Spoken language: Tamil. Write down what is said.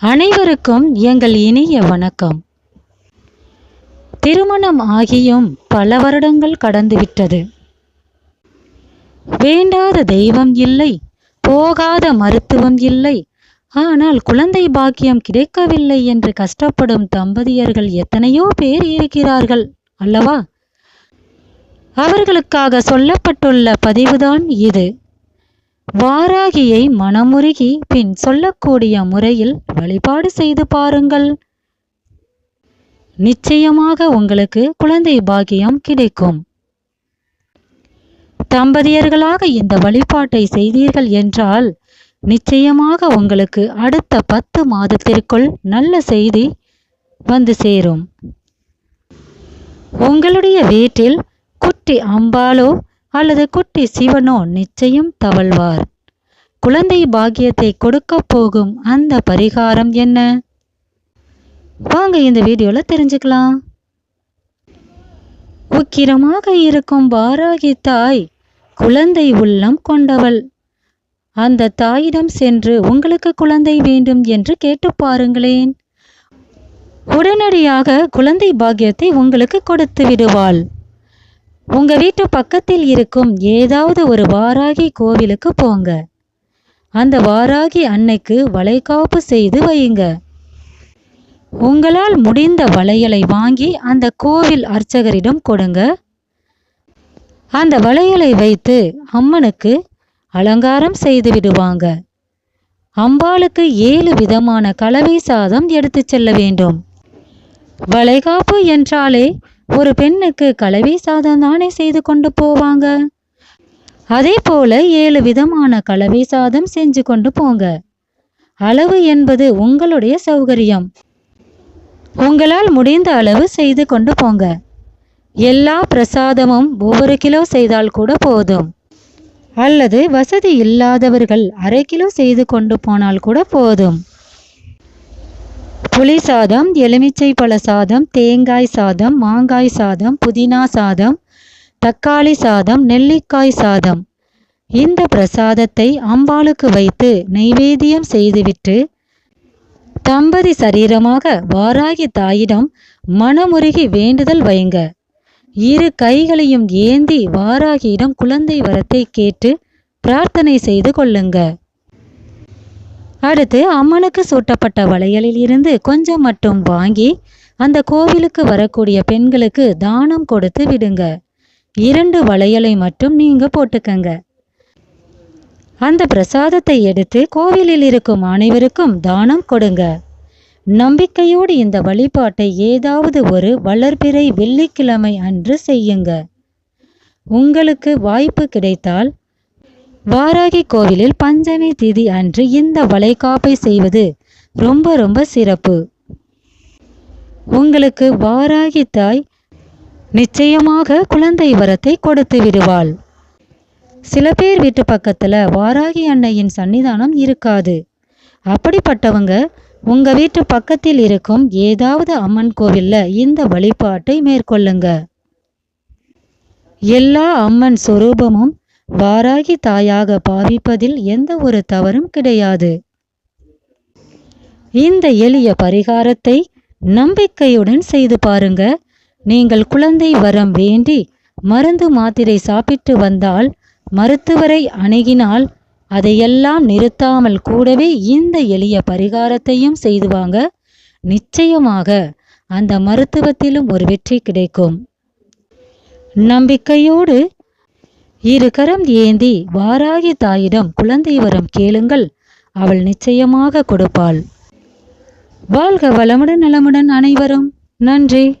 அனைவருக்கும் எங்கள் இனிய வணக்கம். திருமணம் ஆகியும் பல வருடங்கள் கடந்துவிட்டது. வேண்டாத தெய்வம் இல்லை போகாத மருத்துவம் இல்லை ஆனால் குழந்தை பாக்கியம் கிடைக்கவில்லை என்று கஷ்டப்படும் தம்பதியர்கள் எத்தனையோ பேர் இருக்கிறார்கள் அல்லவா? அவர்களுக்காக சொல்லப்பட்டுள்ள பதிவுதான் இது. வாராகியை மனமுருகி பின் சொல்லக்கூடிய முறையில் வழிபாடு செய்து பாருங்கள். நிச்சயமாக உங்களுக்கு குழந்தை பாக்கியம் கிடைக்கும். தம்பதியர்களாக இந்த வழிபாட்டை செய்தீர்கள் என்றால் நிச்சயமாக உங்களுக்கு அடுத்த பத்து மாதத்திற்குள் நல்ல செய்தி வந்து சேரும். உங்களுடைய வீட்டில் குட்டி அம்பாலோ அல்லது குட்டி சிவனோ நிச்சயம் தவழ்வார். குழந்தை பாக்கியத்தை கொடுக்க போகும் அந்த பரிகாரம் என்ன? வாங்க இந்த வீடியோல தெரிஞ்சுக்கலாம். உக்கிரமாக இருக்கும் வாராகி தாய் குழந்தை உள்ளம் கொண்டவள். அந்த தாயிடம் சென்று உங்களுக்கு குழந்தை வேண்டும் என்று கேட்டு பாருங்களேன். உடனடியாக குழந்தை பாக்கியத்தை உங்களுக்கு கொடுத்து விடுவாள். உங்க வீட்டு பக்கத்தில் இருக்கும் ஏதாவது ஒரு வாராகி கோவிலுக்கு போங்க. அந்த வாராகி அன்னைக்கு வளைகாப்பு செய்து வையுங்க. உங்களால் முடிந்த வளையலை வாங்கி அந்த கோவில் அர்ச்சகரிடம் கொடுங்க. அந்த வளையலை வைத்து அம்மனுக்கு அலங்காரம் செய்து விடுவாங்க. அம்பாளுக்கு ஏழு விதமான கலவை சாதம் எடுத்து செல்ல வேண்டும். வளைகாப்பு என்றாலே ஒரு பெண்ணுக்கு கலவை சாதம் தானே செய்து கொண்டு போவாங்க? அதே போல ஏழு விதமான கலவை சாதம் செஞ்சு கொண்டு போங்க. அளவு என்பது உங்களுடைய சௌகரியம். உங்களால் முடிந்த அளவு செய்து கொண்டு போங்க. எல்லா பிரசாதமும் ஒவ்வொரு கிலோ செய்தால் கூட போதும். அல்லது வசதி இல்லாதவர்கள் அரை கிலோ செய்து கொண்டு போனால் கூட போதும். புளி சாதம் எலுமிச்சை பழ சாதம் தேங்காய் சாதம் மாங்காய் சாதம் புதினா சாதம் தக்காளி சாதம் நெல்லிக்காய் சாதம். இந்த பிரசாதத்தை அம்பாளுக்கு வைத்து நைவேத்தியம் செய்துவிட்டு தம்பதி சரீரமாக வாராகி தாயிடம் மனமுருகி வேண்டுதல் வைங்க. இரு கைகளையும் ஏந்தி வாராகியிடம் குழந்தை வரத்தை கேட்டு பிரார்த்தனை செய்து கொள்ளுங்க. அடுத்து அம்மனுக்கு சூட்டப்பட்ட வளையலில் இருந்து கொஞ்சம் மட்டும் வாங்கி அந்த கோவிலுக்கு வரக்கூடிய பெண்களுக்கு தானம் கொடுத்து விடுங்க. இரண்டு வளையலை மட்டும் நீங்க போட்டுக்கங்க. அந்த பிரசாதத்தை எடுத்து கோவிலில் இருக்கும் அனைவருக்கும் தானம் கொடுங்க. நம்பிக்கையோடு இந்த வழிபாட்டை ஏதாவது ஒரு வளர்பிறை வெள்ளிக்கிழமை அன்று செய்யுங்க. உங்களுக்கு வாய்ப்பு கிடைத்தால் வாராகி கோவிலில் பஞ்சமி திதி அன்று இந்த வளைகாப்பை செய்வது ரொம்ப ரொம்ப சிறப்பு. உங்களுக்கு வாராகி தாய் நிச்சயமாக குழந்தை வரத்தை கொடுத்து விடுவாள். சில பேர் வீட்டு பக்கத்தில் வாராகி அன்னையின் சன்னிதானம் இருக்காது. அப்படிப்பட்டவங்க உங்க வீட்டு பக்கத்தில் இருக்கும் ஏதாவது அம்மன் கோவில்ல இந்த வழிபாட்டை மேற்கொள்ளுங்க. எல்லா அம்மன் சுரூபமும் வாராகி தாயாக பாவிப்பதில் எந்த ஒரு தவறும் கிடையாது. இந்த எளிய பரிகாரத்தை நம்பிக்கையுடன் செய்து பாருங்க. நீங்கள் குழந்தை வரம் வேண்டி மருந்து மாத்திரை சாப்பிட்டு வந்தால் மருத்துவரை அணுகினால் அதையெல்லாம் நிறுத்தாமல் கூடவே இந்த எளிய பரிகாரத்தையும் செய்துவாங்க நிச்சயமாக அந்த மருத்துவத்திலும் ஒரு வெற்றி கிடைக்கும். நம்பிக்கையோடு இரு கரம் ஏந்தி வாராகி தாயிடம் குழந்தை வரம் கேளுங்கள் அவள் நிச்சயமாக கொடுப்பாள். வாழ்க வளமுடன் நலமுடன் அனைவரும். நன்றி.